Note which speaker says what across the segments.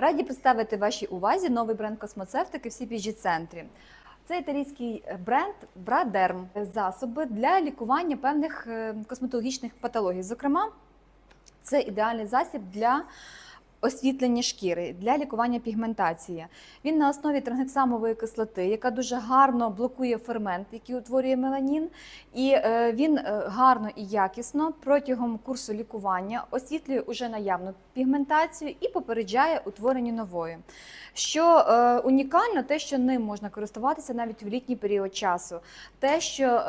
Speaker 1: Раді представити вашій увазі новий бренд космоцевтики в CPG центрі. Це італійський бренд Брадерм засоби для лікування певних е, косметологічних патологій. Зокрема, це ідеальний засіб для освітлення шкіри, для лікування пігментації. Він на основі трансгексамової кислоти, яка дуже гарно блокує фермент, який утворює меланін, і е, він е, гарно і якісно протягом курсу лікування освітлює уже наявну пігментацію і попереджає утворення нової. Що е, унікально, те, що ним можна користуватися навіть в літній період часу, те, що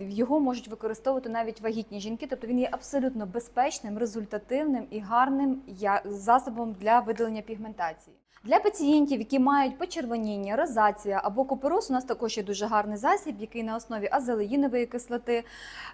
Speaker 1: його можуть використовувати навіть вагітні жінки, тобто він є абсолютно безпечним, результативним і гарним засобом для видалення пігментації. Для пацієнтів, які мають почервоніння, розація або купероз, у нас також є дуже гарний засіб, який на основі азелеїнової кислоти,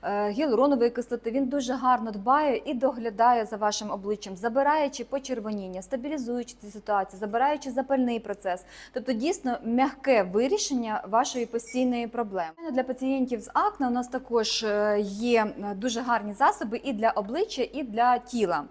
Speaker 1: е, гіалуронової кислоти. Він дуже гарно дбає і доглядає за вашим обличчям, забираючи почервоніння, стабілізуючи цю ситуацію, забираючи запальний процес. Тобто дійсно м'яке вирішення вашої постійної проблеми. Для пацієнтів з акне у нас також е, є е, дуже гарні засоби і для обличчя, і для тіла.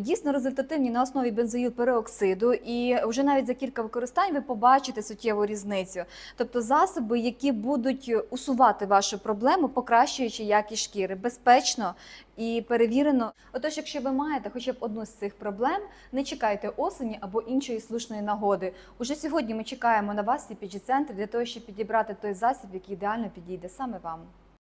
Speaker 1: Дійсно результативні на основі бензоїл-переоксиду, і вже навіть за кілька використань ви побачите суттєву різницю. Тобто засоби, які будуть усувати вашу проблему, покращуючи якість шкіри безпечно і перевірено. Отож, якщо ви маєте хоча б одну з цих проблем, не чекайте осені або іншої слушної нагоди. Уже сьогодні ми чекаємо на вас, CPG центр для того, щоб підібрати той засіб, який ідеально підійде саме вам.